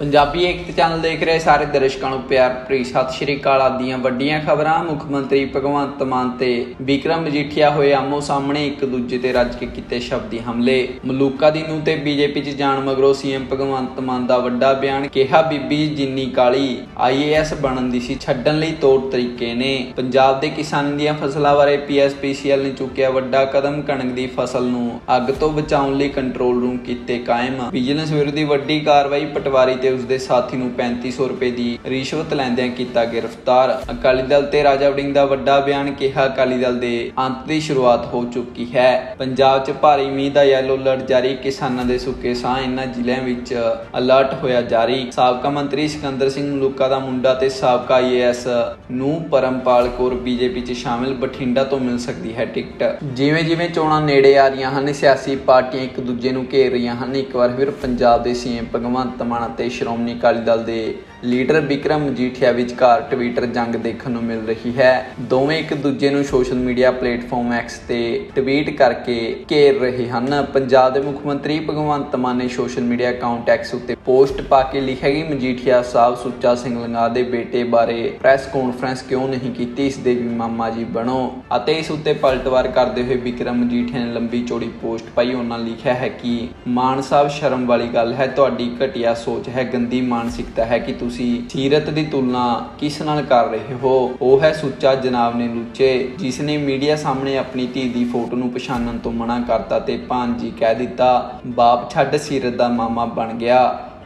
ਪੰਜਾਬੀ ਏਕਤਾ channel ਦੇਖ ਰਹੇ ਸਾਰੇ ਦਰਸ਼ਕਾਂ ਨੂੰ ਪਿਆਰ ਭਰੀ ਸਤਿ ਸ਼੍ਰੀ ਅਕਾਲ। ਆਦੀਆਂ ਵੱਡੀਆਂ ਖਬਰਾਂ, ਮੁੱਖ ਮੰਤਰੀ ਭਗਵੰਤ ਮਾਨ ਤੇ ਵਿਕਰਮ ਮਜੀਠੀਆ ਹੋਏ ਆਮੋ ਸਾਹਮਣੇ ਇੱਕ ਦੂਜੇ ਤੇ ਰੱਜ ਕੇ ਕੀਤੇ ਸ਼ਬਦੀ ਹਮਲੇ। ਮਲੂਕਾ ਦੀ ਨੂੰ ਤੇ ਬੀਜੇਪੀ 'ਚ ਜਾਣ ਮਗਰੋਂ ਸੀਐਮ ਭਗਵੰਤ ਮਾਨ ਦਾ ਵੱਡਾ ਬਿਆਨ ਕਿਹਾ, ਬੀਬੀ, ਜਿੰਨੀ ਕਾਲੀ ਆਈਏਐਸ ਬਣਨ ਦੀ ਸੀ, ਛੱਡਣ ਲਈ ਤੌਰ ਤਰੀਕੇ ਨੇ। ਪੰਜਾਬ ਦੇ ਕਿਸਾਨਾਂ ਦੀਆਂ ਫਸਲਾਂ ਬਾਰੇ ਪੀਐਸਪੀਸੀਐਲ ਨੇ ਚੁੱਕਿਆ ਵੱਡਾ ਕਦਮ, ਕਣਕ ਦੀ ਫਸਲ ਨੂੰ ਅੱਗ ਤੋਂ ਬਚਾਉਣ ਲਈ ਕੰਟਰੋਲ ਰੂਮ ਕੀਤੇ ਕਾਇਮ। ਵਿਜੀਲੈਂਸ ਵਿਰੁੱਧ ਵੱਡੀ ਕਾਰਵਾਈ ਪਟਵਾਰੀ ਤੇ ਉਸਦੇ ਸਾਥੀ ਨੂੰ 3500 ਰੁਪਏ ਦੀ ਰਿਸ਼ਵਤ ਲੈਂਦਿਆਂ ਕੀਤਾ ਗ੍ਰਿਫਤਾਰ। ਅਕਾਲੀ ਦਲ ਤੇ ਰਾਜਾ ਵੜਿੰਗ ਦਾ ਵੱਡਾ ਬਿਆਨ ਕਿਹਾ, ਅਕਾਲੀ ਦਲ ਦੇ ਅੰਤ ਦੀ ਸ਼ੁਰੂਆਤ ਹੋ ਚੁੱਕੀ ਹੈ। ਪੰਜਾਬ 'ਚ ਭਾਰੀ ਮੀਂਹ ਦਾ ਯੈਲੋ ਅਲਰਟ ਜਾਰੀ, ਕਿਸਾਨਾਂ ਦੇ ਸੁੱਕੇ ਸਾਹ ਇਨ੍ਹਾਂ ਜ਼ਿਲ੍ਹਿਆਂ ਵਿੱਚ ਅਲਰਟ ਹੋਇਆ ਜਾਰੀ। ਸਾਬਕਾ ਮੰਤਰੀ ਸਿਕੰਦਰ ਸਿੰਘ ਮਲੂਕਾ ਦਾ ਮੁੰਡਾ ਤੇ ਸਾਬਕਾ ਆਈਏਐਸ ਨੂੰ ਪਰਮਪਾਲ ਕੌਰ ਬੀਜੇਪੀ 'ਚ ਸ਼ਾਮਿਲ, ਬਠਿੰਡਾ ਤੋਂ ਮਿਲ ਸਕਦੀ ਹੈ ਟਿਕਟ। ਜਿਵੇਂ ਜਿਵੇਂ ਚੋਣਾਂ ਨੇੜੇ ਆ ਰਹੀਆਂ ਹਨ, ਸਿਆਸੀ ਪਾਰਟੀਆਂ ਇੱਕ ਦੂਜੇ ਨੂੰ ਘੇਰ ਰਹੀਆਂ ਹਨ। ਇੱਕ ਵਾਰ ਫਿਰ ਪੰਜਾਬ ਦੇ ਸੀਐਮ ਭਗਵੰਤ ਮਾਨ ਅਤੇ ਸ਼੍ਰੋਮਣੀ ਅਕਾਲੀ ਦਲ ਦੇ ਲੀਡਰ ਵਿਕਰਮ ਮਜੀਠੀਆ ਵਿਚਕਾਰ ਟਵਿੱਟਰ ਜੰਗ ਦੇਖਣ ਨੂੰ ਮਿਲ ਰਹੀ ਹੈ। ਦੋਵੇਂ ਇੱਕ ਦੂਜੇ ਨੂੰ ਸੋਸ਼ਲ ਮੀਡੀਆ ਪਲੇਟਫਾਰਮ X ਤੇ ਟਵੀਟ ਕਰਕੇ ਘੇਰ ਰਹੇ ਹਨ। ਪੰਜਾਬ ਦੇ ਮੁੱਖ ਮੰਤਰੀ ਭਗਵੰਤ ਮਾਨ ਨੇ ਸੋਸ਼ਲ ਮੀਡੀਆ ਅਕਾਊਂਟ X ਉੱਤੇ ਪੋਸਟ ਪਾ ਕੇ ਲਿਖਿਆ ਕਿ ਮਜੀਠੀਆ ਸਾਹਿਬ ਸੁੱਚਾ ਸਿੰਘ ਲੰਗਾ ਦੇ ਬੇਟੇ ਬਾਰੇ ਪ੍ਰੈਸ ਕਾਨਫਰੰਸ ਕਿਉਂ ਨਹੀਂ ਕੀਤੀ? ਇਸ ਦੇ ਵੀ ਮਾਮਾ ਜੀ ਬਣੋ। ਅਤੇ ਇਸ ਉੱਤੇ ਪਲਟਵਾਰ ਕਰਦੇ ਹੋਏ ਵਿਕਰਮ ਮਜੀਠੀਆ ਨੇ ਲੰਬੀ ਚੌੜੀ ਪੋਸਟ ਪਾਈ। ਉਹਨਾਂ ਲਿਖਿਆ ਹੈ ਕਿ, ਮਾਨ ਸਾਹਿਬ, ਸ਼ਰਮ ਵਾਲੀ ਗੱਲ ਹੈ। ਤੁਹਾਡੀ ਘਟੀਆ ਸੋਚ ਹੈ। ਗੰਦੀ ਮਾਨਸਿਕਤਾ ਹੈ ਕਿ ਤੁਸੀਂ ਤੁਸੀਂ ਸੀਰਤ ਦੀ ਤੁਲਨਾ ਕਿਸ ਨਾਲ ਕਰ ਰਹੇ ਹੋ? ਉਹ ਹੈ ਸੁੱਚਾ ਜਨਾਬ ਨੇ ਲੁੱਚੇ ਜਿਸ ਨੇ ਮੀਡੀਆ ਸਾਹਮਣੇ ਆਪਣੀ ਧੀ ਦੀ ਫੋਟੋ ਨੂੰ ਪਛਾਣਨ ਤੋਂ ਮਨਾ ਕਰਤਾ ਤੇ ਭਾਂਜੀ ਕਹਿ ਦਿੱਤਾ, ਬਾਪ ਛੱਡ ਸੀਰਤ ਦਾ ਮਾਮਾ ਬਣ ਗਿਆ।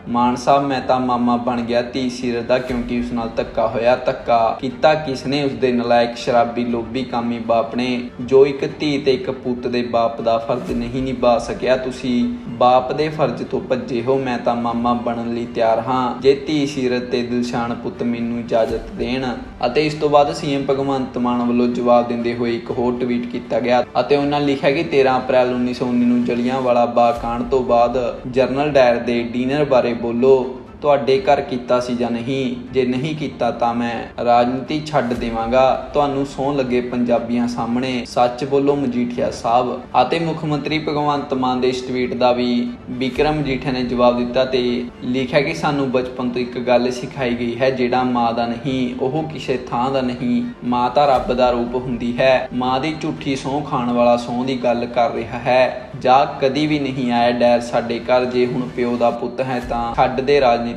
ਮਾਨ ਸਾਹਿਬ, ਮੈਂ ਤਾਂ ਮਾਮਾ ਬਣ ਗਿਆ ਧੀ ਸੀਰਤ ਦਾ ਕਿਉਂਕਿ ਉਸ ਨਾਲ ਧੱਕਾ ਹੋਇਆ। ਧੱਕਾ ਕੀਤਾ ਕਿਸ ਨੇ ਉਸ ਦੇ ਨਲਾਇਕ ਸ਼ਰਾਬੀ ਲੋਭੀ ਕਾਮੀ ਬਾਪ ਨੇ, ਜੋ ਇੱਕ ਧੀ ਤੇ ਇੱਕ ਪੁੱਤ ਦੇ ਬਾਪ ਦਾ ਫਰਜ਼ ਨਹੀਂ ਨਿਭਾ ਸਕਿਆ। ਤੁਸੀਂ ਬਾਪ ਦੇ ਫਰਜ਼ ਤੋਂ ਭੱਜੇ ਹੋ, ਮੈਂ ਤਾਂ ਮਾਮਾ ਬਣਨ ਲਈ ਤਿਆਰ ਹਾਂ। ਜੇ ਧੀ ਸੀਰਤ ਤੇ ਦਿਲਸ਼ਾਨ ਪੁੱਤ ਮੈਨੂੰ ਇਜਾਜ਼ਤ ਦੇਣ ਅਤੇ ਇਸ ਤੋਂ ਬਾਅਦ ਸੀਐਮ ਭਗਵੰਤ ਮਾਨ ਵੱਲੋਂ ਜਵਾਬ ਦਿੰਦੇ ਹੋਏ ਇੱਕ ਹੋਰ ਟਵੀਟ ਕੀਤਾ ਗਿਆ ਅਤੇ ਉਹਨਾਂ ਲਿਖਿਆ ਕਿ 13 ਅਪ੍ਰੈਲ 1919 ਨੂੰ ਜਲਿਆਂਵਾਲਾ ਬਾਗ ਕਾਂਡ ਤੋਂ ਬਾਅਦ ਜਰਨਲ ਡਾਇਰ ਦੇ ਡਿਨਰ ਬਾਰੇ ਬੋਲੋ। ਤੁਹਾਡੇ ਘਰ ਕੀਤਾ ਸੀ ਜਾਂ ਨਹੀਂ, ਜੇ ਨਹੀਂ ਕੀਤਾ ਤਾਂ ਮੈਂ ਰਾਜਨੀਤੀ ਛੱਡ ਦੇਵਾਂਗਾ। ਤੁਹਾਨੂੰ ਸੌਂ ਲੱਗੇ ਪੰਜਾਬੀਆਂ ਸਾਹਮਣੇ, ਸੱਚ ਬੋਲੋ ਮਜੀਠੀਆ ਸਾਹਿਬ। ਅਤੇ ਮੁੱਖ ਮੰਤਰੀ ਭਗਵੰਤ ਮਾਨ ਦੇ ਇਸ ਟਵੀਟ ਦਾ ਵੀ ਵਿਕਰਮ ਮਜੀਠੀਆ ਨੇ ਜਵਾਬ ਦਿੱਤਾ ਤੇ ਲਿਖਿਆ ਕਿ ਸਾਨੂੰ ਬਚਪਨ ਤੋਂ ਇੱਕ ਗੱਲ ਸਿਖਾਈ ਗਈ ਹੈ, ਜਿਹੜਾ ਮਾਂ ਦਾ ਨਹੀਂ, ਉਹ ਕਿਸੇ ਥਾਂ ਦਾ ਨਹੀਂ। ਮਾਂ ਤਾਂ ਰੱਬ ਦਾ ਰੂਪ ਹੁੰਦੀ ਹੈ। ਮਾਂ ਦੀ ਝੂਠੀ ਸਹੁੰ ਖਾਣ ਵਾਲਾ ਸਹੁੰ ਦੀ ਗੱਲ ਕਰ ਰਿਹਾ ਹੈ। ਜਾਂ ਕਦੀ ਵੀ ਨਹੀਂ ਆਇਆ ਡੈਰ ਸਾਡੇ ਘਰ, ਜੇ ਹੁਣ ਪਿਓ ਦਾ ਪੁੱਤ ਹੈ ਤਾਂ ਛੱਡ ਦੇ ਰਾਜਨੀਤੀ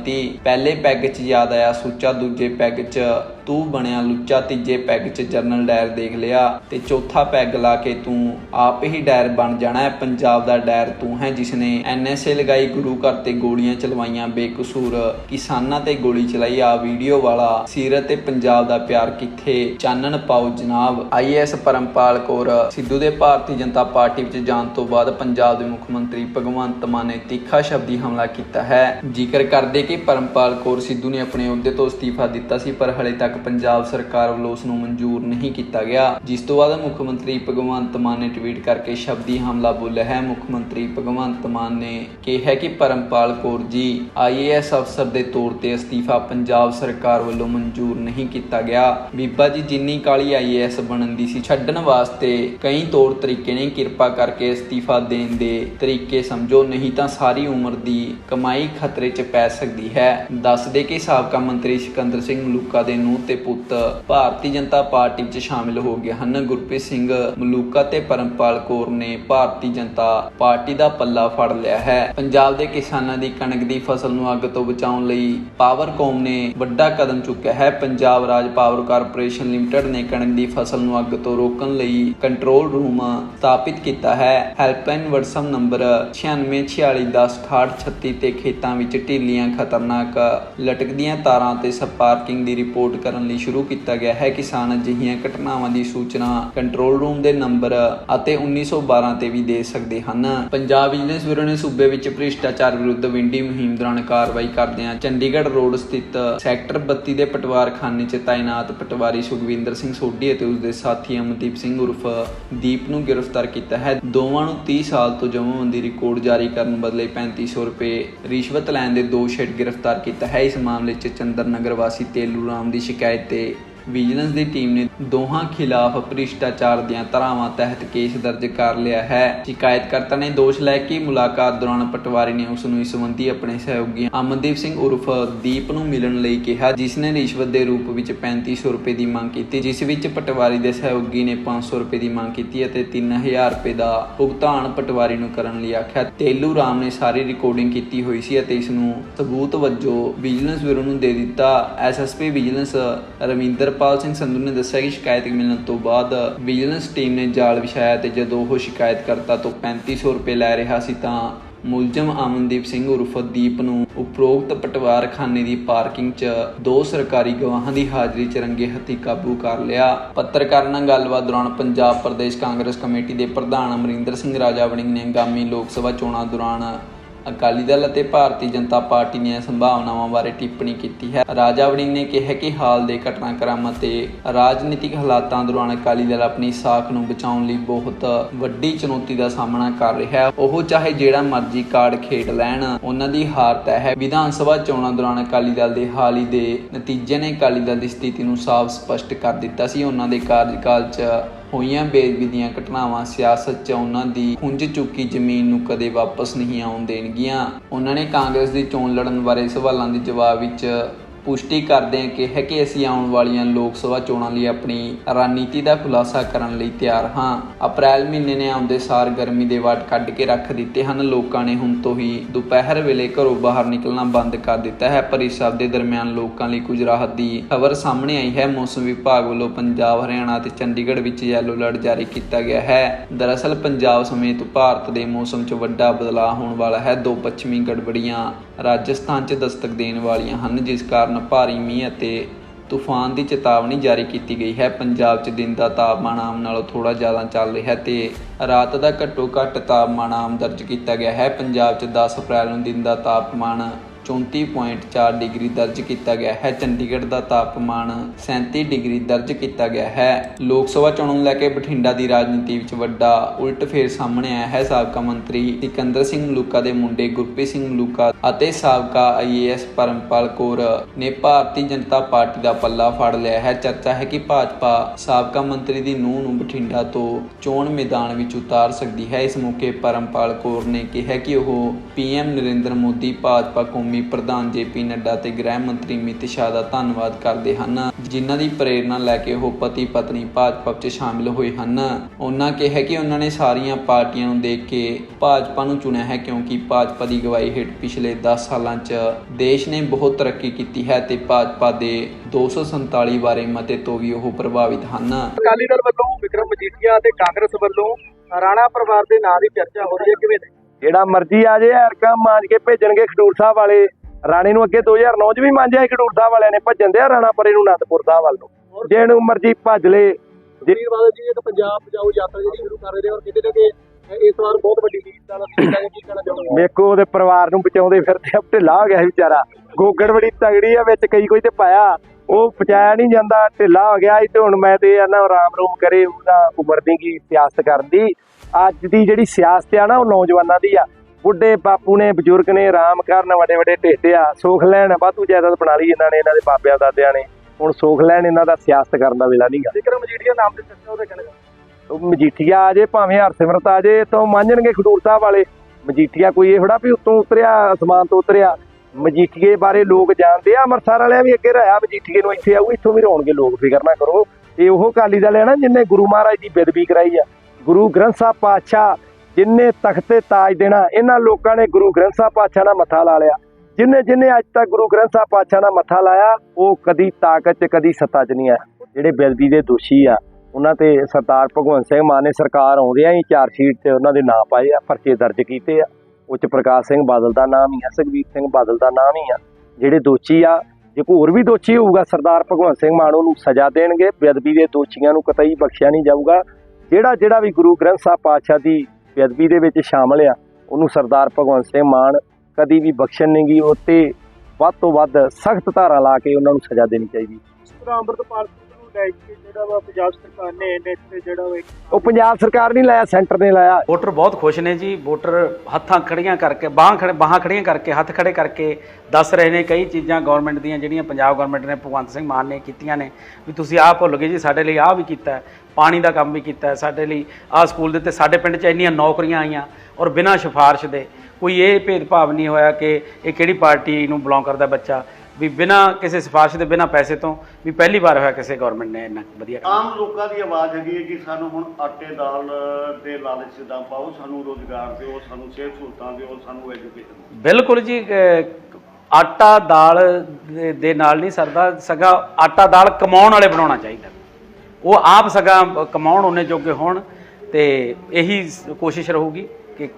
ਪਹਿਲੇ ਪੈਗ 'ਚ ਯਾਦ ਆਇਆ ਸੁੱਚਾ ਦੂਜੇ ਪੈਗ 'ਚ ਤੂੰ ਬਣਿਆ ਲੁੱਚਾ ਤੀਜੇ ਪੈਗ 'ਚ ਜਰਨਲ ਡਾਇਰ ਦੇਖ ਲਿਆ ਤੇ ਚੌਥਾ ਪੈਗ ਲਾ ਕੇ ਤੂੰ ਆਪ ਹੀ ਡਾਇਰ ਬਣ ਜਾਣਾ ਹੈ। ਪੰਜਾਬ ਦਾ ਡਾਇਰ ਤੂੰ ਹੈ ਜਿਸ ਨੇ ਐਨਐਸਏ ਲਗਾਈ, ਗੁਰੂ ਘਰ ਤੇ ਗੋਲੀਆਂ ਚਲਵਾਈਆਂ ਬੇਕਸੂਰ ਕਿਸਾਨਾਂ ਤੇ ਗੋਲੀ ਚਲਾਈ। ਆ ਵੀਡੀਓ ਵਾਲਾ ਸੀਰਤ ਤੇ ਪੰਜਾਬ ਦਾ ਪਿਆਰ ਕਿੱਥੇ? ਚਾਨਣ ਪਾਓ ਜਨਾਬ। ਆਈਐਸ ਪਰਮਪਾਲ ਕੌਰ, ਸਿੱਧੂ ਦੇ ਭਾਰਤੀ ਜਨਤਾ ਪਾਰਟੀ ਵਿੱਚ ਜਾਣ ਤੋਂ ਬਾਅਦ ਪੰਜਾਬ ਦੇ ਮੁੱਖ ਮੰਤਰੀ ਭਗਵੰਤ ਮਾਨ ਨੇ ਤਿੱਖਾ ਸ਼ਬਦੀ ਹਮਲਾ ਕੀਤਾ ਹੈ। ਜ਼ਿਕਰ ਕਰਦੇ ਕਿ ਪਰਮਪਾਲ ਕੌਰ ਸਿੱਧੂ ਨੇ ਆਪਣੇ ਅਹੁਦੇ ਤੋਂ ਅਸਤੀਫਾ ਦਿੱਤਾ ਸੀ, ਪਰ ਹਲੇ ਤੱਕ ਪੰਜਾਬ ਸਰਕਾਰ ਵੱਲੋਂ ਉਸ ਨੂੰ ਮਨਜ਼ੂਰ ਨਹੀਂ ਕੀਤਾ ਗਿਆ। ਜਿਸ ਤੋਂ ਬਾਅਦ ਮੁੱਖ ਮੰਤਰੀ ਭਗਵੰਤ ਮਾਨ ਨੇ ਟਵੀਟ ਕਰਕੇ ਸ਼ਬਦੀ ਹਮਲਾ ਬੋਲਿਆ ਹੈ। ਮੁੱਖ ਮੰਤਰੀ ਭਗਵੰਤ ਮਾਨ ਨੇ ਕਿਹਾ ਕਿ ਪਰਮਪਾਲ ਕੌਰ ਜੀ ਆਈਏਐਸ ਅਫਸਰ ਦੇ ਤੌਰ ਤੇ ਅਸਤੀਫਾ ਪੰਜਾਬ ਸਰਕਾਰ ਵੱਲੋਂ ਮਨਜ਼ੂਰ ਨਹੀਂ ਕੀਤਾ ਗਿਆ। ਬੀਬਾ ਜੀ, ਜਿੰਨੀ ਕਾਲੀ ਆਈਏਐਸ ਬਣਨ ਦੀ ਸੀ, ਛੱਡਣ ਵਾਸਤੇ ਕਈ ਤੌਰ ਤਰੀਕੇ ਨੇ। ਕਿਰਪਾ ਕਰਕੇ ਅਸਤੀਫਾ ਦੇਣ ਦੇ ਤਰੀਕੇ ਸਮਝੋ, ਨਹੀਂ ਤਾਂ ਸਾਰੀ ਉਮਰ ਦੀ ਕਮਾਈ ਖਤਰੇ 'ਚ ਪੈ ਸਕਦੀ ਹੈ। ਦੱਸ ਦੇ ਕਿ ਸਾਬਕਾ ਮੰਤਰੀ ਸਿਕੰਦਰ ਸਿੰਘ ਮਲੂਕਾ ਦੇ ਨੂੰ ਤੇ ਪੁੱਤ ਭਾਰਤੀ ਜਨਤਾ ਪਾਰਟੀ ਵਿੱਚ ਸ਼ਾਮਿਲ ਹੋ ਗਏ ਹਨ। ਗੁਰਪ੍ਰੀਤ ਸਿੰਘ ਮਲੂਕਾ ਤੇ ਪਰਮਪਾਲ ਕੌਰ ਨੇ ਭਾਰਤੀ ਜਨਤਾ ਪਾਰਟੀ ਦਾ ਪੱਲਾ ਫੜ ਲਿਆ ਹੈ। ਪੰਜਾਬ ਦੇ ਕਿਸਾਨਾਂ ਦੀ ਕਣਕ ਦੀ ਫਸਲ ਨੂੰ ਅੱਗ ਤੋਂ ਬਚਾਉਣ ਲਈ ਪਾਵਰਕੌਮ ਨੇ ਵੱਡਾ ਕਦਮ ਚੁੱਕਿਆ ਹੈ। Punjab Raj power corporation limited ਨੇ ਕਣਕ ਦੀ ਫਸਲ ਨੂੰ ਅੱਗ ਤੋਂ ਰੋਕਣ ਲਈ ਕੰਟਰੋਲ ਰੂਮ ਸਥਾਪਿਤ ਕੀਤਾ ਹੈ। ਹੈਲਪਲਾਈਨ WhatsApp ਨੰਬਰ 9646106836 ਤੇ ਖੇਤਾਂ ਵਿੱਚ ਢਿੱਲੀਆਂ, ਖਤਰਨਾਕ ਲਟਕਦੀਆਂ ਤਾਰਾਂ ਤੇ ਸਪਾਰਕਿੰਗ ਦੀ ਰਿਪੋਰਟ ਕਰਨ ਲਈ ਸ਼ੁਰੂ ਕੀਤਾ ਗਿਆ ਹੈ। ਕਿਸਾਨ ਅਜਿਹੀਆਂ ਘਟਨਾਵਾਂ ਦੀ ਸੂਚਨਾ ਕੰਟਰੋਲ ਰੂਮ ਦੇ ਨੰਬਰ ਅਤੇ 1912 ਤੇ ਵੀ ਦੇ ਸਕਦੇ ਹਨ। ਪੰਜਾਬ ਵਿਜੀਲੈਂਸ ਬਿਊਰੋ ਨੇ ਸੂਬੇ ਵਿੱਚ ਭ੍ਰਿਸ਼ਟਾਚਾਰ ਵਿਰੁੱਧ ਵਿੰਡੀ ਮੁਹਿੰਮ ਦੌਰਾਨ ਕਾਰਵਾਈ ਕਰਦਿਆਂ ਚੰਡੀਗੜ੍ਹ ਰੋਡ ਸਥਿਤ ਸੈਕਟਰ 32 ਦੇ ਪਟਵਾਰਖਾਨੇ 'ਚ ਤਾਇਨਾਤ ਪਟਵਾਰੀ ਸੁਖਵਿੰਦਰ ਸਿੰਘ ਸੋਢੀ ਅਤੇ ਉਸ ਦੇ ਸਾਥੀ ਅਮਨਦੀਪ ਸਿੰਘ ਉਰਫ ਦੀਪ ਨੂੰ ਗ੍ਰਿਫਤਾਰ ਕੀਤਾ ਹੈ। ਦੋਵਾਂ ਨੂੰ 30 ਸਾਲ ਤੋਂ ਜਮ੍ਹਾਂਬੰਦੀ ਰਿਕਾਰਡ ਜਾਰੀ ਕਰਨ ਬਦਲੇ 3500 ਰੁਪਏ ਰਿਸ਼ਵਤ ਲੈਣ ਦੇ ਦੋਸ਼ ਹੇਠ ਗ੍ਰਿਫਤਾਰ ਕੀਤਾ ਹੈ। ਇਸ ਮਾਮਲੇ 'ਚ ਚੰਦਰ ਨਗਰ ਵਾਸੀ ਤੇਲੂ ਰਾਮ ਦੀ ਸ਼ਿਕਾਇਤ ਤੇ ਵਿਜੀਲੈਂਸ ਦੀ ਟੀਮ ਨੇ ਦੋਹਾਂ ਖਿਲਾਫ ਭ੍ਰਿਸ਼ਟਾਚਾਰ ਦੀਆਂ ਧਾਰਾਵਾਂ ਤਹਿਤ ਕੇਸ ਦਰਜ ਕਰ ਲਿਆ ਹੈ। ਸ਼ਿਕਾਇਤਕਰਤਾ ਨੇ ਦੋਸ਼ ਲੈ ਕੇ ਮੁਲਾਕਾਤ ਦੌਰਾਨ ਪਟਵਾਰੀ ਨੇ ਉਸ ਨੂੰ ਇਸ ਸੰਬੰਧੀ ਆਪਣੇ ਸਹਿਯੋਗੀ ਅਮਨਦੀਪ ਸਿੰਘ ਉਰਫ ਦੀਪ ਨੂੰ ਮਿਲਣ ਲਈ ਕਿਹਾ, ਜਿਸ ਨੇ ਰਿਸ਼ਵਤ ਦੇ ਰੂਪ ਵਿੱਚ 3500 ਰੁਪਏ ਦੀ ਮੰਗ ਕੀਤੀ, ਜਿਸ ਵਿੱਚ ਪਟਵਾਰੀ ਦੇ ਸਹਿਯੋਗੀ ਨੇ 500 ਰੁਪਏ ਦੀ ਮੰਗ ਕੀਤੀ ਅਤੇ 3000 ਰੁਪਏ ਦਾ ਭੁਗਤਾਨ ਪਟਵਾਰੀ ਨੂੰ ਕਰਨ ਲਈ ਆਖਿਆ। ਤੇਲੂ ਰਾਮ ਨੇ ਸਾਰੀ ਰਿਕਾਰਡਿੰਗ ਕੀਤੀ ਹੋਈ ਸੀ ਅਤੇ ਇਸ ਨੂੰ ਸਬੂਤ ਵਜੋਂ ਵਿਜੀਲੈਂਸ ਬਿਊਰੋ ਨੂੰ ਦੇ ਦਿੱਤਾ। ਐਸਐਸਪੀ ਵਿਜੀਲੈਂਸ ਰਵਿੰਦਰ ਰਵਿੰਦਰਪਾਲ ਸਿੰਘ ਸੰਧੂ ਨੇ ਦੱਸਿਆ ਕਿ ਸ਼ਿਕਾਇਤ ਮਿਲਣ ਤੋਂ ਬਾਅਦ ਵਿਜੀਲੈਂਸ ਟੀਮ ਨੇ ਜਾਲ ਵਿਛਾਇਆ ਤੇ ਜਦੋਂ ਉਹ ਸ਼ਿਕਾਇਤਕਰਤਾ ਤੋਂ 3500 ਰੁਪਏ ਲੈ ਰਿਹਾ ਸੀ ਤਾਂ ਮੁਲਜ਼ਮ ਅਮਨਦੀਪ ਸਿੰਘ ਉਰਫ ਦੀਪ ਨੂੰ ਉਪਰੋਕਤ ਪਟਵਾਰਖਾਨੇ ਦੀ ਪਾਰਕਿੰਗ 'ਚ ਦੋ ਸਰਕਾਰੀ ਗਵਾਹਾਂ ਦੀ ਹਾਜ਼ਰੀ 'ਚ ਰੰਗੇ ਹੱਥੀਂ ਕਾਬੂ ਕਰ ਲਿਆ। ਪੱਤਰਕਾਰਾਂ ਨਾਲ ਗੱਲਬਾਤ ਦੌਰਾਨ ਪੰਜਾਬ ਪ੍ਰਦੇਸ਼ ਕਾਂਗਰਸ ਕਮੇਟੀ ਦੇ ਪ੍ਰਧਾਨ ਅਮਰਿੰਦਰ ਸਿੰਘ ਰਾਜਾ ਵੜਿੰਗ ਨੇ ਆਗਾਮੀ ਲੋਕ ਸਭਾ ਚੋਣਾਂ ਦੌਰਾਨ ਅਕਾਲੀ ਦਲ ਅਤੇ ਭਾਰਤੀ ਜਨਤਾ ਪਾਰਟੀ ਦੀਆਂ ਸੰਭਾਵਨਾਵਾਂ ਬਾਰੇ ਟਿੱਪਣੀ ਕੀਤੀ ਹੈ। ਰਾਜਾ ਵੜਿੰਗ ਨੇ ਕਿਹਾ ਕਿ ਹਾਲ ਦੇ ਘਟਨਾਕ੍ਰਮ ਅਤੇ ਰਾਜਨੀਤਿਕ ਹਾਲਾਤਾਂ ਦੌਰਾਨ ਅਕਾਲੀ ਦਲ ਆਪਣੀ ਸਾਖ ਨੂੰ ਬਚਾਉਣ ਲਈ ਬਹੁਤ ਵੱਡੀ ਚੁਣੌਤੀ ਦਾ ਸਾਹਮਣਾ ਕਰ ਰਿਹਾ ਹੈ। ਉਹ ਚਾਹੇ ਜਿਹੜਾ ਮਰਜ਼ੀ ਕਾਰਡ ਖੇਡ ਲੈਣ, ਉਹਨਾਂ ਦੀ ਹਾਰ ਤੈਅ ਹੈ। ਵਿਧਾਨ ਸਭਾ ਚੋਣਾਂ ਦੌਰਾਨ ਅਕਾਲੀ ਦਲ ਦੇ ਹਾਲ ਹੀ ਦੇ ਨਤੀਜੇ ਨੇ ਅਕਾਲੀ ਦਲ ਦੀ ਸਥਿਤੀ ਨੂੰ ਸਾਫ਼ ਸਪਸ਼ਟ ਕਰ ਦਿੱਤਾ ਸੀ। ਉਹਨਾਂ ਦੇ ਕਾਰਜਕਾਲ 'ਚ ਹੋਈਆਂ ਬੇਅਦਬੀ ਦੀਆਂ ਘਟਨਾਵਾਂ ਸਿਆਸਤ 'ਚ ਉਹਨਾਂ ਦੀ ਖੁੰਝ ਚੁੱਕੀ ਜ਼ਮੀਨ ਨੂੰ ਕਦੇ ਵਾਪਸ ਨਹੀਂ ਆਉਣ ਦੇਣਗੀਆਂ। ਉਹਨਾਂ ਨੇ ਕਾਂਗਰਸ ਦੀ ਚੋਣ ਲੜਨ ਬਾਰੇ ਸਵਾਲਾਂ ਦੇ ਜਵਾਬ ਵਿੱਚ ਪੁਸ਼ਟੀ ਕਰਦਿਆਂ ਕਿਹਾ ਕਿ ਅਸੀਂ ਆਉਣ ਵਾਲੀਆਂ ਲੋਕ ਸਭਾ ਚੋਣਾਂ ਲਈ ਆਪਣੀ ਰਣਨੀਤੀ ਦਾ ਖੁਲਾਸਾ ਕਰਨ ਲਈ ਤਿਆਰ ਹਾਂ। ਅਪ੍ਰੈਲ ਮਹੀਨੇ ਨੇ ਆਉਂਦੇ ਸਾਰ ਗਰਮੀ ਦੇ ਵਾਟ ਕੱਢ ਕੇ ਰੱਖ ਦਿੱਤੇ ਹਨ। ਲੋਕਾਂ ਨੇ ਹੁਣ ਤੋਂ ਹੀ ਦੁਪਹਿਰ ਵੇਲੇ ਘਰੋਂ ਬਾਹਰ ਨਿਕਲਣਾ ਬੰਦ ਕਰ ਦਿੱਤਾ ਹੈ। ਪਰ ਇਸ ਸਭ ਦੇ ਦਰਮਿਆਨ ਲੋਕਾਂ ਲਈ ਕੁਝ ਰਾਹਤ ਦੀ ਖਬਰ ਸਾਹਮਣੇ ਆਈ ਹੈ। ਮੌਸਮ ਵਿਭਾਗ ਵੱਲੋਂ ਪੰਜਾਬ, ਹਰਿਆਣਾ ਅਤੇ ਚੰਡੀਗੜ੍ਹ ਵਿੱਚ ਯੈਲੋ ਅਲਰਟ ਜਾਰੀ ਕੀਤਾ ਗਿਆ ਹੈ। ਦਰਅਸਲ ਪੰਜਾਬ ਸਮੇਤ ਭਾਰਤ ਦੇ ਮੌਸਮ 'ਚ ਵੱਡਾ ਬਦਲਾਅ ਹੋਣ ਵਾਲਾ ਹੈ। ਦੋ ਪੱਛਮੀ ਗੜਬੜੀਆਂ ਰਾਜਸਥਾਨ 'ਚ ਦਸਤਕ ਦੇਣ ਵਾਲੀਆਂ ਹਨ, ਜਿਸ ਕਾਰਨ ਭਾਰੀ ਮੀਂਹ ਅਤੇ ਤੂਫਾਨ ਦੀ ਚੇਤਾਵਨੀ ਜਾਰੀ ਕੀਤੀ ਗਈ ਹੈ। ਪੰਜਾਬ 'ਚ ਦਿਨ ਦਾ ਤਾਪਮਾਨ ਆਮ ਨਾਲੋਂ ਥੋੜਾ ਜ਼ਿਆਦਾ ਚੱਲ ਰਿਹਾ ਹੈ ਤੇ ਰਾਤ ਦਾ ਘੱਟੋ ਘੱਟ ਤਾਪਮਾਨ ਆਮ ਦਰਜ ਕੀਤਾ ਗਿਆ ਹੈ। ਪੰਜਾਬ 'ਚ 10 ਅਪ੍ਰੈਲ ਨੂੰ ਦਿਨ ਦਾ ਤਾਪਮਾਨ 34.4 ਡਿਗਰੀ ਦਰਜ ਕੀਤਾ ਗਿਆ ਹੈ। ਚੰਡੀਗੜ੍ਹ ਦਾ ਤਾਪਮਾਨ 37 ਡਿਗਰੀ ਦਰਜ ਕੀਤਾ ਗਿਆ ਹੈ। ਲੋਕ ਸਭਾ ਚੋਣਾਂ ਨੂੰ ਲੈ ਕੇ ਬਠਿੰਡਾ ਦੀ ਰਾਜਨੀਤੀ ਵਿੱਚ ਵੱਡਾ ਉਲਟਫੇਰ ਸਾਹਮਣੇ ਆਇਆ ਹੈ। ਸਾਬਕਾ ਮੰਤਰੀ ਸਿਕੰਦਰ ਸਿੰਘ ਮਲੂਕਾ ਦੇ ਮੁੰਡੇ ਗੁਰਪ੍ਰੀਤ ਸਿੰਘ ਮਲੂਕਾ ਅਤੇ ਸਾਬਕਾ ਆਈਏਐਸ ਪਰਮਪਾਲ ਕੌਰ ਨੇ ਭਾਰਤੀ ਜਨਤਾ ਪਾਰਟੀ ਦਾ ਪੱਲਾ ਫੜ ਲਿਆ ਹੈ। ਚਰਚਾ ਹੈ ਕਿ ਭਾਜਪਾ ਸਾਬਕਾ ਮੰਤਰੀ ਦੀ ਨੂੰਹ ਨੂੰ ਬਠਿੰਡਾ ਤੋਂ ਚੋਣ ਮੈਦਾਨ ਵਿੱਚ ਉਤਾਰ ਸਕਦੀ ਹੈ। ਇਸ ਮੌਕੇ ਪਰਮਪਾਲ ਕੌਰ ਨੇ ਕਿਹਾ ਕਿ ਉਹ ਪੀਐਮ ਨਰਿੰਦਰ ਮੋਦੀ, ਭਾਜਪਾ ਕੌਮੀ ਪ੍ਰਧਾਨ ਜੇਪੀ ਨੱਡਾ ਤੇ ਗ੍ਰਹਿ ਮੰਤਰੀ ਅਮਿਤ ਸ਼ਾਹ ਦਾ ਧੰਨਵਾਦ ਕਰਦੇ ਹਨ, ਜਿਨ੍ਹਾਂ ਦੀ ਪ੍ਰੇਰਣਾ ਲੈ ਕੇ ਉਹ ਪਤੀ ਪਤਨੀ ਭਾਜਪਾ 'ਚ ਸ਼ਾਮਿਲ ਹੋਏ ਹਨ। ਉਹਨਾਂ ਕਿਹਾ ਕਿ ਉਹਨਾਂ ਨੇ ਸਾਰੀਆਂ ਪਾਰਟੀਆਂ ਨੂੰ ਦੇਖ ਕੇ ਭਾਜਪਾ ਨੂੰ ਚੁਣਿਆ ਹੈ ਕਿਉਂਕਿ ਭਾਜਪਾ ਦੀ ਅਗਵਾਈ ਹੇਠ ਪਿਛਲੇ 10 ਸਾਲਾਂ 'ਚ ਦੇਸ਼ ਨੇ ਬਹੁਤ ਤਰੱਕੀ ਕੀਤੀ ਹੈ ਤੇ ਭਾਜਪਾ ਦੇ 247 ਬਾਰੇ ਮਤੇ ਤੋਂ ਵੀ ਉਹ ਪ੍ਰਭਾਵਿਤ ਹਨ। ਅਕਾਲੀ ਦਲ ਵੱਲੋਂ ਵਿਕਰਮ ਮਜੀਠੀਆ ਤੇ ਕਾਂਗਰਸ ਵੱਲੋਂ ਰਾਣਾ ਪਰਿਵਾਰ ਦੇ ਨਾਂ ਦੀ ਚਰਚਾ ਹੋ ਰਹੀ ਹੈ, ਕਿਵੇਂ ਜਿਹੜਾ ਮਰਜ਼ੀ ਆ ਜੇ ਹਰਕਾ ਮਾਂਜ ਕੇ ਭੇਜਣਗੇ ਖਡੂਰ ਸਾਹਿਬ ਵਾਲੇ। ਰਾਣੇ ਨੂੰ ਅੱਗੇ 2009 ਚ ਵੀ ਮਾਂਜਿਆ ਖਡੂਰ ਸਾਹਿਬ ਵਾਲਿਆਂ ਨੇ ਭੱਜਣ ਦਿਆ ਰਾਣਾ ਪਰੇ ਨੂੰ ਅਨੰਦਪੁਰ ਸਾਹਿਬ ਵੱਲ ਨੂੰ। ਜਿਹਨੂੰ ਮਰਜ਼ੀ ਭੱਜ ਲੇ। ਬਾਦਲ ਜੀ ਇੱਕ ਪੰਜਾਬ ਬਚਾਓ ਯਾਤਰਾ ਜਿਹੜੀ ਸ਼ੁਰੂ ਕਰ ਰਹੇ ਨੇ ਔਰ ਕਿਤੇ ਨਾ ਕਿਤੇ ਇਸ ਵਾਰ ਬਹੁਤ ਵੱਡੀ ਲੀਡ ਨਾਲ ਸੀਟਾਂ ਕੀ ਕਹਿਣਾ ਚਾਹੁੰਦੇ ਵੇਖੋ ਉਹਦੇ ਪਰਿਵਾਰ ਨੂੰ ਬਚਾਉਂਦੇ ਫਿਰਦੇ ਢਿੱਲਾ ਹੋ ਗਿਆ ਸੀ ਵਿਚਾਰਾ। ਗੋਗੜ ਬੜੀ ਤਗੜੀ ਆ ਵਿੱਚ ਕਈ ਕੋਈ ਤੇ ਪਾਇਆ। ਉਹ ਪਚਾਇਆ ਨਹੀਂ ਜਾਂਦਾ ਢਿੱਲਾ ਹੋ ਗਿਆ ਸੀ ਤੇ ਹੁਣ ਮੈਂ ਤੇ ਆਨਾ ਆਰਾਮ ਰੂਮ ਕਰੇ ਉਹਦਾ ਉਮਰ ਦੀ ਕੀ ਸਿਆਸਤ ਕਰਨ ਦੀ। ਅੱਜ ਦੀ ਜਿਹੜੀ ਸਿਆਸਤ ਆ ਨਾ ਉਹ ਨੌਜਵਾਨਾਂ ਦੀ ਆ। ਬੁੱਢੇ ਬਾਪੂ ਨੇ ਬਜ਼ੁਰਗ ਨੇ ਆਰਾਮ ਕਰਨ ਵੱਡੇ ਵੱਡੇ ਢੇਡੇ ਆ। ਸੁਖ ਲੈਣ ਵਾਧੂ ਜਾਇਦਾਦ ਬਣਾ ਲਈ ਇਹਨਾਂ ਨੇ ਇਹਨਾਂ ਦੇ ਬਾਬਿਆਂ ਦਾਦਿਆਂ ਨੇ। ਹੁਣ ਸੁਖ ਲੈਣ ਇਹਨਾਂ ਦਾ ਸਿਆਸਤ ਕਰਨ ਦਾ ਵੇਲਾ ਨਹੀਂਗਾ। ਵਿਕਰਮ ਮਜੀਠੀਆ ਨਾਮ ਤੇ ਚਰਚਾ ਉਹਦੇ ਕਹਿਣਾ ਉਹ ਮਜੀਠੀਆ ਆ ਜੇ ਭਾਵੇਂ ਹਰਸਿਮਰਤ ਆ ਜੇ ਤੋਂ ਮੰਨਣਗੇ ਖਡੂਰ ਸਾਹਿਬ ਵਾਲੇ। ਮਜੀਠੀਆ ਕੋਈ ਇਹ ਥੋੜਾ ਵੀ ਉੱਤੋਂ ਉਤਰਿਆ ਅਸਮਾਨ ਤੋਂ ਉਤਰਿਆ। ਮਜੀਠੀਏ ਬਾਰੇ ਲੋਕ ਜਾਣਦੇ ਆ ਅੰਮ੍ਰਿਤਸਰ ਵਾਲਿਆਂ ਵੀ ਅੱਗੇ ਰਿਹਾ ਮਜੀਠੀਏ ਨੂੰ ਇੱਥੇ ਆਊ ਇੱਥੋਂ ਵੀ ਰੋਣਗੇ ਲੋਕ ਫਿਕਰ ਨਾ ਕਰੋ। ਇਹ ਉਹ ਅਕਾਲੀ ਦਲ ਹੈ ਨਾ ਜਿਨੇ ਗੁਰੂ ਮਹਾਰਾਜ ਦੀ ਬੇਦਬੀ ਕਰਾਈ ਆ। ਗੁਰੂ ਗ੍ਰੰਥ ਸਾਹਿਬ ਪਾਤਸ਼ਾਹ ਜਿਨੇ ਤਖਤੇ ਤਾਜ ਦੇਣਾ, ਇਹਨਾਂ ਲੋਕਾਂ ਨੇ ਗੁਰੂ ਗ੍ਰੰਥ ਸਾਹਿਬ ਪਾਤਸ਼ਾਹ ਨਾਲ ਮੱਥਾ ਲਾ ਲਿਆ। ਜਿਨੇ ਜਿਨੇ ਅੱਜ ਤੱਕ ਗੁਰੂ ਗ੍ਰੰਥ ਸਾਹਿਬ ਪਾਤਸ਼ਾਹ ਨਾਲ ਮੱਥਾ ਲਾਇਆ, ਉਹ ਕਦੀ ਤਾਕਤ 'ਚ ਕਦੀ ਸੱਤਾ 'ਚ ਨਹੀਂ ਆ ਜਿਹੜੇ ਬੇਦਬੀ ਦੇ ਦੋਸ਼ੀ ਆ, ਉਹਨਾਂ ਤੇ ਸਰਦਾਰ ਭਗਵੰਤ ਸਿੰਘ ਮਾਨ ਨੇ ਸਰਕਾਰ ਆਉਂਦਿਆਂ ਹੀ ਚਾਰ ਸ਼ੀਟ ਤੇ ਉਹਨਾਂ ਦੇ ਨਾਂ ਪਾਏ ਆ, ਪਰਚੇ ਦਰਜ ਕੀਤੇ ਆ। ਉੱਚ ਪ੍ਰਕਾਸ਼ ਸਿੰਘ ਬਾਦਲ ਦਾ ਨਾਮ ਹੀ ਆ, ਸੁਖਬੀਰ ਸਿੰਘ ਬਾਦਲ ਦਾ ਨਾਮ ਹੀ ਆ। ਜਿਹੜੇ ਦੋਸ਼ੀ ਆ, ਜੇ ਕੋਈ ਹੋਰ ਵੀ ਦੋਸ਼ੀ ਹੋਊਗਾ, ਸਰਦਾਰ ਭਗਵੰਤ ਸਿੰਘ ਮਾਨ ਉਹਨੂੰ ਸਜ਼ਾ ਦੇਣਗੇ। ਬੇਅਦਬੀ ਦੇ ਦੋਸ਼ੀਆਂ ਨੂੰ ਕਤਈ ਬਖਸ਼ਿਆ ਨਹੀਂ ਜਾਊਗਾ। ਜਿਹੜਾ ਜਿਹੜਾ ਵੀ ਗੁਰੂ ਗ੍ਰੰਥ ਸਾਹਿਬ ਪਾਤਸ਼ਾਹ ਦੀ ਬੇਅਦਬੀ ਦੇ ਵਿੱਚ ਸ਼ਾਮਲ ਆ, ਉਹਨੂੰ ਸਰਦਾਰ ਭਗਵੰਤ ਸਿੰਘ ਮਾਨ ਕਦੀ ਵੀ ਬਖਸ਼ਣ ਨਹੀਂ ਗੀ ਉਹ ਵੱਧ ਤੋਂ ਵੱਧ ਸਖਤ ਧਾਰਾ ਲਾ ਕੇ ਉਹਨਾਂ ਨੂੰ ਸਜ਼ਾ ਦੇਣੀ ਚਾਹੀਦੀ। ਅੰਮ੍ਰਿਤਪਾਲ ਲੱਗਦਾ ਹੈ ਕਿ ਜਿਹੜਾ ਵਾ ਪੰਜਾਬ ਸਰਕਾਰ ਨੇ ਇਹਨੇ ਤੇ ਜਿਹੜਾ ਵਾ ਇੱਕ ਉਹ ਪੰਜਾਬ ਸਰਕਾਰ ਨਹੀਂ ਲਾਇਆ ਸੈਂਟਰ ਨੇ ਲਾਇਆ। ਵੋਟਰ ਬਹੁਤ ਖੁਸ਼ ਨੇ ਜੀ। ਵੋਟਰ ਹੱਥਾਂ ਖੜੀਆਂ ਕਰਕੇ ਬਾਹਾਂ ਖੜੇ ਬਾਹਾਂ ਖੜੀਆਂ ਕਰਕੇ ਹੱਥ ਖੜੇ ਕਰਕੇ ਦੱਸ ਰਹੇ ਨੇ ਕਈ ਚੀਜ਼ਾਂ ਗਵਰਨਮੈਂਟ ਦੀਆਂ ਜਿਹੜੀਆਂ ਪੰਜਾਬ ਗਵਰਨਮੈਂਟ ਨੇ ਭਗਵੰਤ ਸਿੰਘ ਮਾਨ ਨੇ ਕੀਤੀਆਂ ਨੇ। ਵੀ ਤੁਸੀਂ ਆਹ ਭੁੱਲ ਗਏ ਜੀ ਸਾਡੇ ਲਈ ਆਹ ਵੀ ਕੀਤਾ ਹੈ, ਪਾਣੀ ਦਾ ਕੰਮ ਵੀ ਕੀਤਾ ਹੈ, ਸਾਡੇ ਲਈ ਆਹ ਸਕੂਲ ਦੇ ਤੇ ਸਾਡੇ ਪਿੰਡ 'ਚ ਇੰਨੀਆਂ ਨੌਕਰੀਆਂ ਆਈਆਂ ਔਰ ਬਿਨਾਂ ਸਿਫਾਰਿਸ਼ ਦੇ ਕੋਈ ਇਹ ਭੇਦਭਾਵ ਨਹੀਂ ਹੋਇਆ ਕਿ ਇਹ ਕਿਹੜੀ ਪਾਰਟੀ ਨੂੰ ਬਿਲੋਂਗ ਕਰਦਾ ਬੱਚਾ। ਵੀ ਬਿਨਾਂ ਕਿਸੇ ਸਿਫਾਰਿਸ਼ ਦੇ ਬਿਨਾਂ ਪੈਸੇ ਤੋਂ ਵੀ ਪਹਿਲੀ ਵਾਰ ਹੋਇਆ ਕਿਸੇ ਗਵਰਨਮੈਂਟ ਨੇ ਇੰਨਾ ਵਧੀਆ ਕੰਮ ਆਮ ਲੋਕਾਂ ਦੀ ਆਵਾਜ਼ ਹੈਗੀ ਹੈ ਕਿ ਸਾਨੂੰ ਹੁਣ ਆਟੇ ਦਾਲ ਦੇ ਲਾਲਚ ਦਾ ਪਾਓ ਸਾਨੂੰ ਰੋਜ਼ਗਾਰ ਦਿਓ ਸਾਨੂੰ ਸਿਹਤ ਸਹੂਲਤਾਂ ਦਿਓ ਸਾਨੂੰ ਐਜੂਕੇਸ਼ਨ ਬਿਲਕੁਲ ਜੀ ਆਟਾ ਦਾਲ ਦੇ- ਨਾਲ ਨਹੀਂ ਸਰਦਾ ਸਗਾ ਆਟਾ ਦਾਲ ਕਮਾਉਣ ਵਾਲੇ ਬਣਾਉਣਾ ਚਾਹੀਦਾ। ਉਹ ਆਪ ਸਗਾ ਕਮਾਉਣ ਉਹਨੇ ਜੋਗੇ ਹੋਣ ਤੇ ਇਹੀ ਕੋਸ਼ਿਸ਼ ਰਹੂਗੀ ਕਿ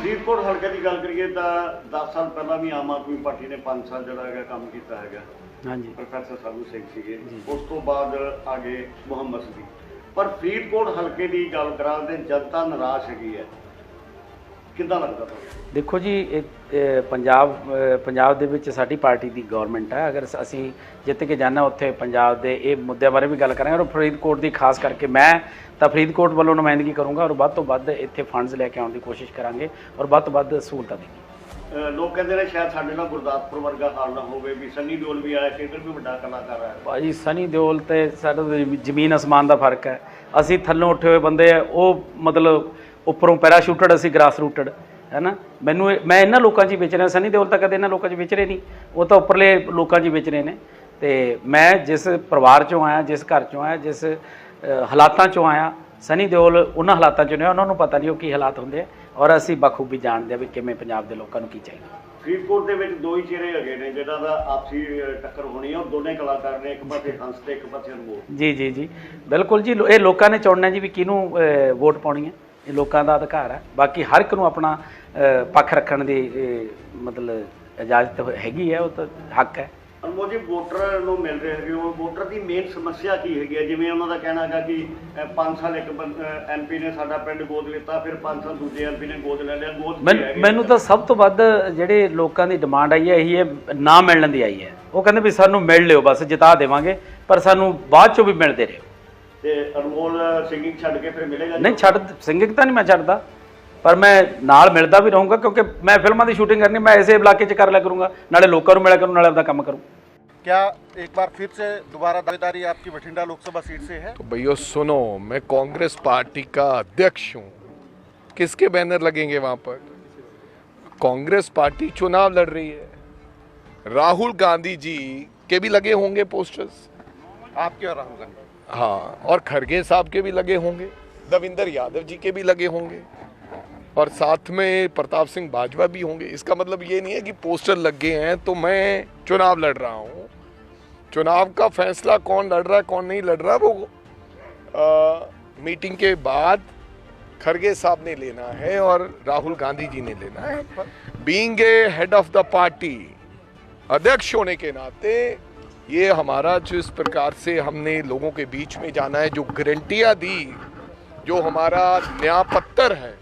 ਫਰੀਦਕੋਟ ਹਲਕੇ ਦੀ ਗੱਲ ਕਰੀਏ ਤਾਂ 10 ਸਾਲ ਪਹਿਲਾਂ ਵੀ ਆਮ ਆਦਮੀ ਪਾਰਟੀ ਨੇ 5 ਸਾਲ ਜਿਹੜਾ ਹੈਗਾ ਕੰਮ ਕੀਤਾ ਹੈਗਾ। ਹਾਂਜੀ। ਪ੍ਰੋਫੈਸਰ ਸਾਧੂ ਸਿੰਘ ਸੀਗੇ। ਉਸ ਤੋਂ ਬਾਅਦ ਆਗੇ ਮੁਹੰਮਦ ਸਦੀ ਪਰ ਫਰੀਦਕੋਟ ਹਲਕੇ ਦੀ ਗੱਲ ਕਰਾਂ ਤੇ ਜਨਤਾ ਨਿਰਾਸ਼ ਹੈਗੀ ਹੈ। ਕਿੱਦਾਂ ਲੱਗਦਾ ਤੁਹਾਨੂੰ? ਦੇਖੋ ਜੀ ਇਹ, ਇਹ ਪੰਜਾਬ ਅਹ, ਪੰਜਾਬ ਦੇ ਵਿੱਚ ਸਾਡੀ ਪਾਰਟੀ ਦੀ ਗਵਰਨਮੈਂਟ ਹੈ। ਅਗਰ ਸ- ਅਸੀਂ ਜਿੱਤ ਕੇ ਜਾਣਾ ਉੱਥੇ ਪੰਜਾਬ ਦੇ ਇਹ ਮੁੱਦਿਆਂ ਬਾਰੇ ਵੀ ਗੱਲ ਕਰਾਂਗੇ। ਔਰ ਫਰੀਦਕੋਟ ਦੀ ਖਾਸ ਕਰਕੇ ਮੈਂ ਤਾਂ ਫਰੀਦਕੋਟ ਵੱਲੋਂ ਨੁਮਾਇੰਦਗੀ ਕਰੂੰਗਾ ਔਰ ਵੱਧ ਤੋਂ ਵੱਧ ਇੱਥੇ ਫੰਡਸ ਲੈ ਕੇ ਆਉਣ ਦੀ ਕੋਸ਼ਿਸ਼ ਕਰਾਂਗੇ ਔਰ ਵੱਧ ਤੋਂ ਵੱਧ ਸਹੂਲਤਾਂ ਅਹ ਲੋਕ ਕਹਿੰਦੇ ਨੇ ਸ਼ਾਇਦ ਸਾਡੇ ਨਾਲ ਗੁਰਦਾਸਪੁਰ ਵਰਗਾ ਹਾਲ ਨਾ ਹੋਵੇ ਵੀ ਸੰਨੀ ਦਿਓਲ ਵੀ ਆਇਆ ਸੀ ਇੱਧਰ ਵੀ ਵੱਡਾ ਕਲਾਕਾਰ ਆਇਆ। ਭਾਜੀ ਸਨੀ ਦਿਓਲ ਤੇ ਸਾਡਾ ਤਾਂ ਜ਼ਮੀਨ ਅਸਮਾਨ ਦਾ ਫ਼ਰਕ ਹੈ। ਅਸੀਂ ਥੱਲੋਂ ਉੱਠੇ ਹੋਏ ਬੰਦੇ ਆ ਉਹ ਮਤਲਬ ਉੱਪਰੋਂ ਪੈਰਾਸ਼ੂਟਡ ਅਸੀਂ ਗ੍ਰਾਸ ਰੂਟਡ ਹੈ ਨਾ ਮੈਨੂੰ ਮੈਂ ਇਹਨਾਂ ਲੋਕਾਂ 'ਚ ਵਿਚ ਰਿਹਾ ਸਨੀ ਦਿਓਲ ਤਾਂ ਕਦੇ ਇਹਨਾਂ ਲੋਕਾਂ 'ਚ ਵਿਚਰੇ ਨਹੀਂ। ਉਹ ਤਾਂ ਉੱਪਰਲੇ ਲੋਕਾਂ 'ਚ ਵਿਚ ਰਹੇ ਨੇ। ਤੇ ਮੈਂ ਜਿਸ ਪਰਿਵਾਰ 'ਚੋਂ ਆਇਆ ਜਿਸ ਘਰ 'ਚੋਂ ਆਇਆ ਜਿਸ ਹਾਲਾਤਾਂ 'ਚੋਂ ਆਇਆ ਸਨੀ ਦਿਓਲ ਉਹਨਾਂ ਹਾਲਾਤਾਂ 'ਚੋਂ ਨੇ ਉਹਨਾਂ ਨੂੰ ਪਤਾ ਨਹੀਂ ਉਹ ਕੀ ਹਾਲਾਤ ਹੁੰਦੇ ਆ ਔਰ ਅਸੀਂ ਬਖੂਬੀ ਜਾਣਦੇ ਆ ਵੀ ਕਿਵੇਂ ਪੰਜਾਬ ਦੇ ਲੋਕਾਂ ਨੂੰ ਕੀ ਚਾਹੀਦਾ। ਫਰੀਦਕੋਟ ਦੇ ਵਿੱਚ ਦੋ ਹੀ ਚਿਹਰੇ ਹੈਗੇ ਨੇ ਜਿਹਨਾਂ ਦਾ ਆਪਸੀ ਟੱਕਰ ਹੋਣੀ ਹੈ ਉਹ ਦੋਨੇ ਕਲਾਕਾਰ ਨੇ ਇੱਕ ਪਾਸੇ ਹੰਸ ਤੇ ਇੱਕ ਪਾਸੇ ਅਨਮੋਲ ਜੀ ਜੀ ਜੀ। ਬਿਲਕੁਲ ਜੀ ਇਹ ਲੋਕਾਂ ਨੇ ਚੁਣਨਾ ਜੀ ਵੀ ਕਿਹਨੂੰ ਵੋਟ ਪਾਉਣੀ ਹੈ। ਇਹ ਲੋਕਾਂ ਦਾ ਅਧਿਕਾਰ ਹੈ। ਬਾਕੀ ਹਰ ਇੱਕ ਨੂੰ ਆਪਣਾ ਪੱਖ ਰੱਖਣ ਦੀ ਮਤਲਬ ਇਜਾਜ਼ਤ ਹੈਗੀ ਹੈ ਉਹ ਤਾਂ ਹੱਕ ਹੈ। ਅਨਮੋਲ ਜੀ ਵੋਟਰ ਨੂੰ ਮਿਲ ਰਹੇ ਹੈਗੇ ਉਹ ਵੋਟਰ ਦੀ ਮੇਨ ਸਮੱਸਿਆ ਕੀ ਹੈਗੀ ਹੈ? ਜਿਵੇਂ ਉਹਨਾਂ ਦਾ ਕਹਿਣਾ ਹੈਗਾ ਕਿ 5 ਸਾਲ ਇੱਕ ਐਮਪੀ ਨੇ ਸਾਡਾ ਪਿੰਡ ਗੋਦ ਲਿੱਤਾ ਫਿਰ 5 ਸਾਲ ਦੂਜੇ ਐਮਪੀ ਨੇ ਗੋਦ ਲੈ ਲਿਆ ਗੋਦ? ਮੈਨੂੰ ਤਾਂ ਸਭ ਤੋਂ ਵੱਧ ਜਿਹੜੇ ਲੋਕਾਂ ਦੀ ਡਿਮਾਂਡ ਆਈ ਹੈ ਇਹੀ ਹੈ ਨਾ ਮਿਲਣ ਦੀ ਆਈ ਹੈ। ਉਹ ਕਹਿੰਦੇ ਵੀ ਸਾਨੂੰ ਮਿਲ ਲਿਓ ਬਸ ਜਿਤਾ ਦੇਵਾਂਗੇ ਪਰ ਸਾਨੂੰ ਬਾਅਦ ਚੋਂ ਵੀ ਮਿਲਦੇ ਰਹੋ। ਤੇ ਅਨਮੋਲ ਸਿੰਗਿੰਗ ਛੱਡ ਕੇ ਫਿਰ ਮਿਲੇਗਾ ਨਹੀਂ ਛੱਡ ਸਿੰਗਿੰਗ ਤਾਂ ਨਹੀਂ ਮੈਂ ਛੱਡਦਾ ਪਰ ਮੈਂ ਨਾਲ ਮਿਲਦਾ ਵੀ ਰਹੂੰਗਾ ਕਿਉਂਕਿ ਮੈਂ ਫਿਲਮਾਂ ਦੀ ਸ਼ੂਟਿੰਗ ਕਰਨੀ ਮੈਂ ਇਸੇ ਇਲਾਕੇ 'ਚ ਕਰ ਲਿਆ ਕਰੂੰਗਾ ਨਾਲੇ ਲੋਕਾਂ ਨੂੰ ਮਿਲਿਆ ਕਰੂੰ ਨਾਲੇ ਆਪਦਾ ਕੰਮ ਕਰੂੰ क्या एक बार फिर से दोबारा दावेदारी आपकी बठिंडा लोकसभा सीट से है तो भैया सुनो मैं कांग्रेस पार्टी का अध्यक्ष हूँ किसके बैनर लगेंगे वहां पर कांग्रेस पार्टी चुनाव लड़ रही है राहुल गांधी जी के भी लगे होंगे पोस्टर्स आपके और राहुल गांधी हाँ और खरगे साहब के भी लगे होंगे दविंदर यादव जी के भी लगे होंगे और साथ में प्रताप सिंह बाजवा भी होंगे। इसका मतलब ये नहीं है कि पोस्टर लग गए हैं तो मैं चुनाव लड़ रहा हूँ। चुनाव का फैसला कौन लड़ रहा है कौन नहीं लड़ रहा वो आ, मीटिंग के बाद खरगे साहब ने लेना है और राहुल गांधी जी ने लेना है। Being a head of the party अध्यक्ष होने के नाते ये हमारा जिस प्रकार से हमने लोगों के बीच में जाना है जो गारंटियाँ दी जो हमारा न्याय पत्तर है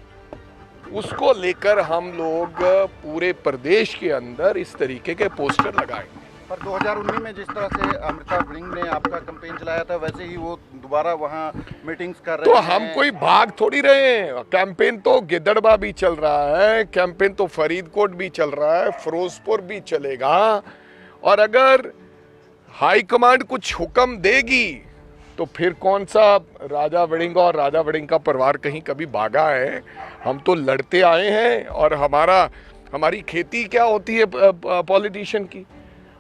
उसको लेकर हम लोग पूरे प्रदेश के अंदर इस तरीके के पोस्टर लगाएँगे। पर 2019 में जिस तरह से अमृता वड़िंग ने आपका कैंपेन चलाया था वैसे ही वो दोबारा वहाँ मीटिंग्स कर रहे तो हैं। हम कोई भाग थोड़ी रहे हैं। कैंपेन तो गिद्दड़बा भी चल रहा है कैंपेन तो फरीदकोट भी चल रहा है फिरोजपुर भी चलेगा। और अगर हाई कमांड कुछ हुक्म देगी तो फिर कौन सा राजा वड़िंग और राजा वड़िंग का परिवार कहीं कभी भागा है? हम तो लड़ते आए हैं और हमारा हमारी खेती क्या होती है पॉलिटिशियन की?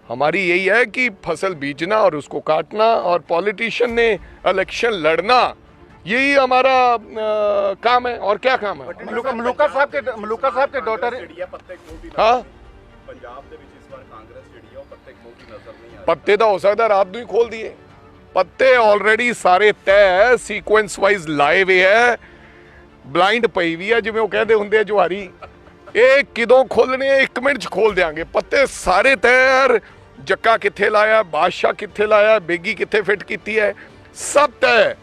हमारी यही है कि फ़सल बीजना और उसको काटना और पॉलिटिशियन ने इलेक्शन लड़ना यही हमारा अ, काम है। और क्या काम है? मलूका मलूका साहब के मलूका साहब के डॉटर हाँ। ਪੱਤੇ ਤਾਂ ਹੋ ਸਕਦਾ ਰਾਤ ਨੂੰ ਹੀ ਖੋਲ ਦਈਏ। ਪੱਤੇ ਆਲਰੇਡੀ ਸਾਰੇ ਤੈ ਸੀਕੁਐਂਸ ਵਾਈਜ਼ ਲਾਏ ਹੋਏ ਹੈ। ਬਲਾਈਂਡ ਪਈ ਵੀ ਹੈ ਜਿਵੇਂ ਉਹ ਕਹਿੰਦੇ ਹੁੰਦੇ ਆ ਜੁਹਾਰੀ। ਇਹ ਕਿਦੋਂ ਖੋਲਣੇ ਆ 1 ਮਿੰਟ ਚ ਖੋਲ ਦਿਆਂਗੇ। ਪੱਤੇ ਸਾਰੇ ਤੈਰ ਜੱਕਾ ਕਿੱਥੇ ਲਾਇਆ, ਬਾਦਸ਼ਾਹ ਕਿੱਥੇ ਲਾਇਆ, ਬੇਗੀ ਕਿੱਥੇ ਫਿੱਟ ਕੀਤੀ ਹੈ। ਸਭ ਤੈ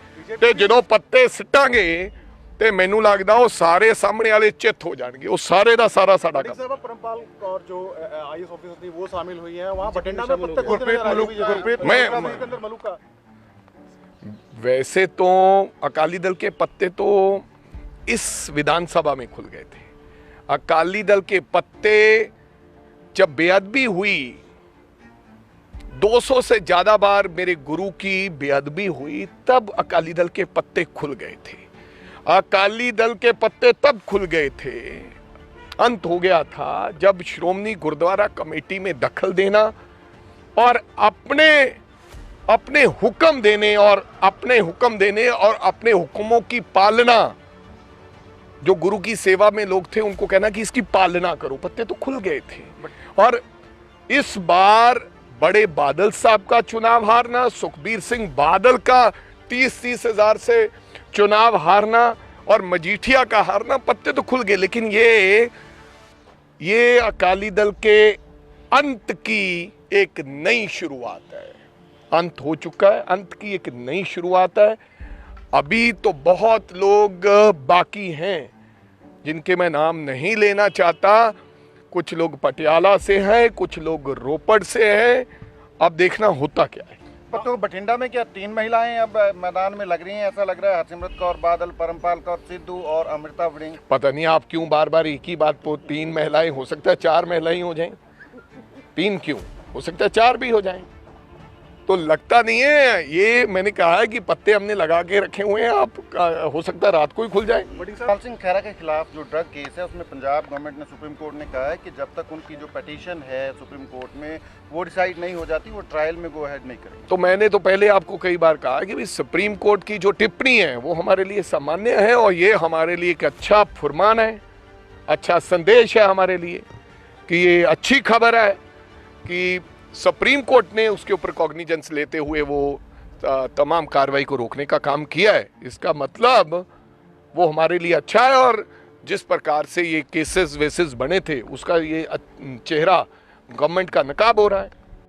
ਤੇ ਜਦੋਂ ਪੱਤੇ ਸਿੱਟਾਂਗੇ ਤੇ ਮੈਨੂੰ ਲੱਗਦਾ ਉਹ ਸਾਰੇ ਸਾਹਮਣੇ ਵਾਲੇ ਚਿੱਤ ਹੋ ਜਾਣਗੇ ਉਹ ਸਾਰੇ ਦਾ ਸਾਰਾ ਸਾਡਾ बड़ी ਕੰਮ साहब परमपाल कौर जो आई ऑफिसर थी वो शामिल हुई है वहाँ बठिंडा में शामिल हो पत्ते खोदते गुरप्रीत नजर आ रही मलूक- है। गुरप्रीत मैं मैं- के अंदर मलूक का वैसे तो अकाली दल के पत्ते तो इस विधानसभा में खुल गए थे अकाली दल के पत्ते जब बेअदबी हुई 200 से ज्यादा बार मेरे गुरु की बेअदबी हुई तब अकाली दल के पत्ते खुल गए थे अकाली दल के पत्ते तब खुल गए थे। अंत हो गया था जब श्रोमणी गुरुद्वारा कमेटी में दखल देना और अपने अपने हुक्म देने और अपने हुक्म देने और अपने हुक्मों की पालना, जो गुरु की सेवा में लोग थे उनको कहना कि इसकी पालना करो। पत्ते तो खुल गए थे। और इस बार बड़े बादल साहब का चुनाव हारना, सुखबीर सिंह बादल का तीस तीस हज़ार से चुनाव हारना और मजीठिया का हारना, पत्ते तो खुल गए, लेकिन ये ये अकाली दल के अंत की एक नई शुरुआत है। अंत हो चुका है, अंत की एक नई शुरुआत है। अभी तो बहुत लोग बाकी हैं, जिनके मैं नाम नहीं लेना चाहता। कुछ लोग पटियाला से हैं, कुछ लोग रोपड़ से हैं। अब देखना होता क्या है। तो बठिंडा में क्या तीन महिलाएँ अब मैदान में लग रही हैं? ऐसा लग रहा है हरसिमरत कौर, बादल, परमपाल कौर, सिद्धू और अमृता वड़िंग। पता नहीं आप क्यों बार बार एक ही बात तीन महिलाएँ, हो सकता है चार महिलाएँ हो जाएँ। तीन क्यों? हो सकता है चार भी हो जाएँ। तो लगता नहीं है ये मैंने कहा है कि पत्ते हमने लगा के रखे हुए हैं आप हो सकता है रात को ही खुल जाए। पाल सिंह खैरा के खिलाफ जो ड्रग केस है उसमें पंजाब गवर्नमेंट ने सुप्रीम कोर्ट ने कहा है कि जब तक उनकी जो पटिशन है सुप्रीम कोर्ट में वो डिसाइड नहीं हो जाती वो ट्रायल में गो हेड नहीं करेंगे। तो मैंने तो पहले आपको कई बार कहा कि भाई सुप्रीम कोर्ट की जो टिप्पणी है वो हमारे लिए सामान्य है और ये हमारे लिए एक अच्छा फुरमान है अच्छा संदेश है हमारे लिए कि ये अच्छी खबर है कि सुप्रीम कोर्ट ने उसके ऊपर कॉग्निजेंस लेते हुए वो तमाम कार्रवाई को रोकने का काम किया है। इसका मतलब वो हमारे लिए अच्छा है और जिस प्रकार से ये केसेस वेसेस बने थे, उसका ये चेहरा गवर्नमेंट का नकाब हो रहा है।